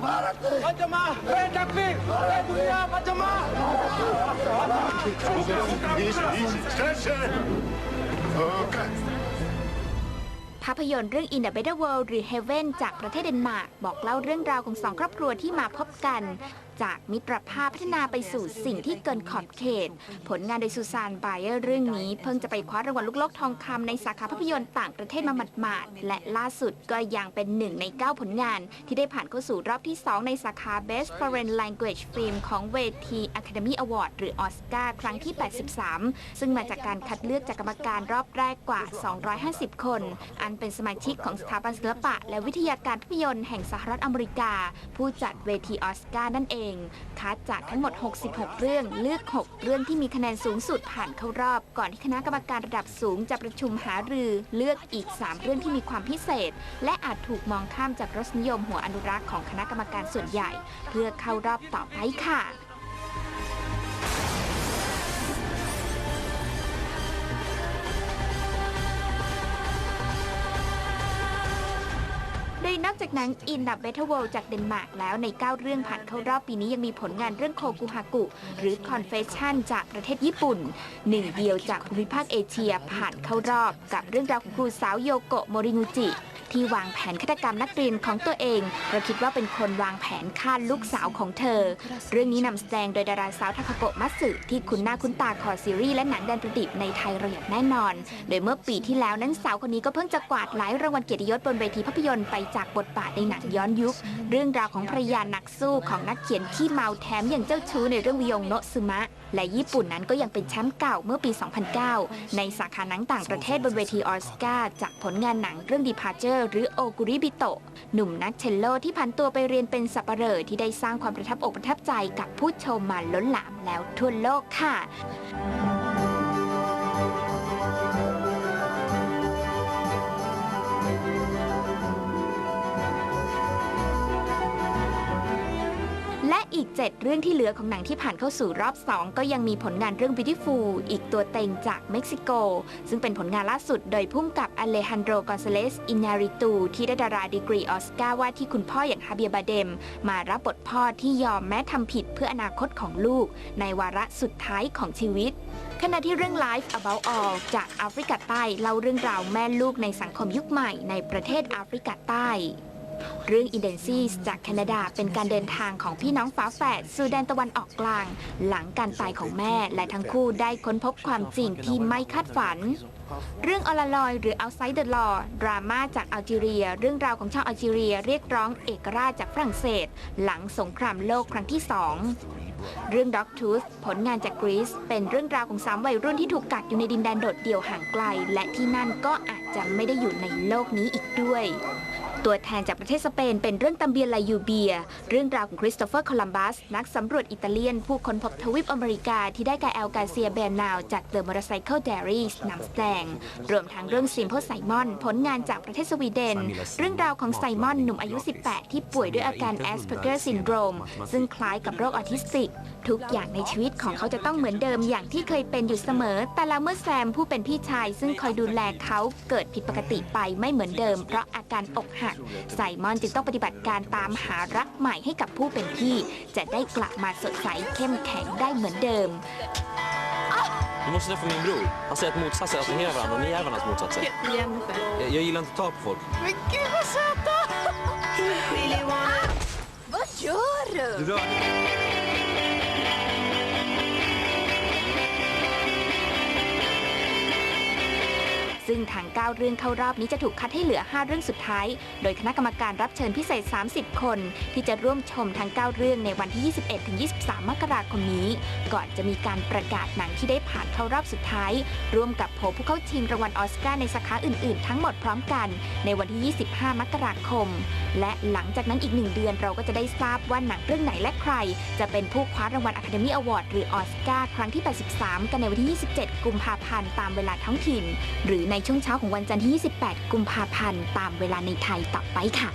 Pacama! Hey Takbir! Hey Dünya Pacama! Easy, easy. Stand, stand. Okay. ภาพยนตร์เรื่อง In the Better World หรือ Heaven จากประเทศเดนมาร์ก บอกเล่าเรื่องราวของสองครอบครัวที่มาพบกัน จากมิตรภาพพัฒนาไปสู่สิ่งที่เกินขอบเขต ผลงานโดยซูซานไบเออร์เรื่องนี้ เพิ่งจะไปคว้ารางวัลลูกโลกทองคำในสาขาภาพยนตร์ต่างประเทศมาหมาดๆและล่าสุดก็ยังเป็นหนึ่งใน 9 ผลงาน ที่ได้ผ่านเข้าสู่รอบที่ 2 ในสาขา Best Foreign Language Film ของเวที Academy Award หรือออสการ์ครั้งที่ 83 ซึ่งมาจากการคัดเลือกจากกรรมการรอบแรกกว่า 250 คน อันเป็นสมาชิกของสถาบันศิลปะ และวิทยาการภาพยนตร์แห่งสหรัฐอเมริกา ผู้จัดเวทีออสการ์นั่นเองคัดจากทั้งหมด 66 เรื่องเลือก 6 เรื่องที่มีคะแนนสูงสุดผ่านเข้ารอบ ก่อนที่คณะกรรมการระดับสูงจะประชุมหารือเลือกอีก 3 เรื่องที่มีความพิเศษ และอาจถูกมองข้ามจากรสนิยมหัวอนุรักษ์ของคณะกรรมการส่วนใหญ่ เพื่อเข้ารอบต่อไปค่ะ ยนอกจากหนัง In the Better World จากเดนมาร์กแล้วใน 9 เรื่องผ่านเข้ารอบปีนี้ยังมีผลงานเรื่องโคกุฮากุ หรือ Confession จากประเทศญี่ปุ่น หนึ่งเดียวจากภูมิภาคเอเชียผ่านเข้ารอบกับเรื่องราวของครูสาวโยโกะโมริงูจิ ที่วางแผนฆาตกรรมนักเรียนของตัวเองเพราะคิดว่าเป็นคนวางแผนฆ่าลูกสาวของเธอ เรื่องนี้นำแสดงโดยดาราสาวทาคาโกะมัตสึที่คุณหน้าคุ้นตาคอซีรีส์และหนังแดนประดิบในไทยเราอย่างแน่นอน โดยเมื่อปีที่แล้วนั้นสาวคนนี้ก็เพิ่งจะกวาดหลายรางวัลเกียรติยศบนเวทีภาพยนตร์ไปจากบทบาทในหนังย้อนยุค เรื่องราวของภรรยานักสู้ของนักเขียนขี้เมาแถมอย่างเจ้าชู้ในเรื่องวิยงโนะซึมะ และญี่ปุ่นนั้นก็ยังเป็นแชมป์เก่าเมื่อปี 2009 ในสาขาหนังต่างประเทศบนเวทีออสการ์จากผลงานหนังเรื่องร์หรือโอกุริบิโตะหนุ่มนักเชลโลที่ผันตัวไปเรียนเป็นสับปะเหร่อที่ได้สร้างความประทับอกประทับใจกับผู้ชมมาล้นหลามแล้วทั่วโลกค่ะ อีก 7 เรื่องที่เหลือของหนังที่ผ่านเข้าสู่รอบ 2 ก็ยังมีผลงานเรื่อง Beautiful อีกตัวเต็งจากเม็กซิโก ซึ่งเป็นผลงานล่าสุดโดยพุ่มกับอเลฮันโดรกอนซาเลสอินาริตู ที่ได้ดาราดีกรีออสการ์ว่าที่คุณพ่ออย่างฮาเบียบาเดม มารับบทพ่อที่ยอมแม้ทำผิดเพื่ออนาคตของลูก ในวาระสุดท้ายของชีวิตขณะที่เรื่อง Life About All จากแอฟริกาใต้เล่าเรื่องราวแม่ลูกในสังคมยุคใหม่ในประเทศแอฟริกาใต้ เรื่อง i n d e n c e s จากแคนาดาเป็นการเดินทางของพี่น้องฝาแฝดสู่แดนตะวันออกกลาง หลังการตายของแม่และทั้งคู่ได้ค้นพบความจริงที่ไม่คาดฝัน เรื่องอลาลอยหรือ Outside the Law ดราม่าจากอัลจีเรีย เรื่องราวของชาวอัลจีเรียเรียกร้องเอกราชจากฝรั่งเศส หลังสงครามโลกครั้งที่สองเรื่อง Dog Tooth ผลงานจากกรีซเป็นเรื่องราวของสามวัยรุ่นที่ถูกกักอยู่ในดินแดนโดดเดี่ยวห่างไกล และที่นั่นก็อาจจะไม่ได้อยู่ในโลกนี้อีกด้วย ตัวแทนจากประเทศสเปนเป็นเรื่องตัมเบียลายูเบีย เรื่องราวของคริสโตเฟอร์ โคลัมบัส นักสำรวจอิตาเลียน ผู้ค้นพบทวีปอเมริกาที่ได้กาแอลกาเซียแบนนาวจากเดอะมอเตอร์ไซเคิลเดรี่นำแสดง รวมทั้งเรื่องซิม p พไซมอน ผลงานจากประเทศสวีเดน เรื่องราวของไซมอนหนุ่มอายุ 18 ที่ป่วยด้วยอาการแอสเพอร์เกอร์ซินโดรมซึ่งคล้ายกับโรคออทิสติก ทุกอย่างในชีวิตของเขาจะต้องเหมือนเดิมอย่างที่เคยเป็นอยู่เสมอ แต่แล้วเมื่อแซมผู้เป็นพี่ชาย ซึ่งคอยดูแลเขาเกิดผิดปกติไปไม่เหมือนเดิม เพราะอาการอกหักไซมอนจึงต้องปฏิบัติการตามหารักใหม่ให้กับผู้เป็นพี่ จะได้กลับมาสดใสเข้มแข็งได้เหมือนเดิม Du måste träffa min bror. Han säger att motsatser attraherar varandra och ni är varandras motsatser. Jennifer. Jag, jag gillar inte att ta på folk. Men gud vad söta! Really wanna... Vad gör du? Du rör ซึ่งทาง 9 เรื่องเข้ารอบนี้จะถูกคัดให้เหลือ 5 เรื่องสุดท้าย โดยคณะกรรมการรับเชิญพิเศษ 30 คน ที่จะร่วมชมทั้ง 9 เรื่องในวันที่ 21-23 มกราคมนี้ ก่อนจะมีการประกาศหนังที่ได้ผ่านเข้ารอบสุดท้าย ร่วมกับโผผู้เข้าชิงรางวัลออสการ์ในสาขาอื่นๆ ทั้งหมดพร้อมกัน ในวันที่ 25 มกราคม และหลังจากนั้นอีกหนึ่งเดือนเราก็จะได้ทราบว่าหนังเรื่องไหนและใคร จะเป็นผู้คว้ารางวัล Academy Award หรือออสการ์ครั้งที่ 83 กันในวันที่ 27 กุมภาพันธ์ตามเวลาท้องถิ่น หรือในช่วงเช้าของวันจันทร์ที่ 28 กุมภาพันธ์ ตามเวลาในไทยต่อไปค่ะ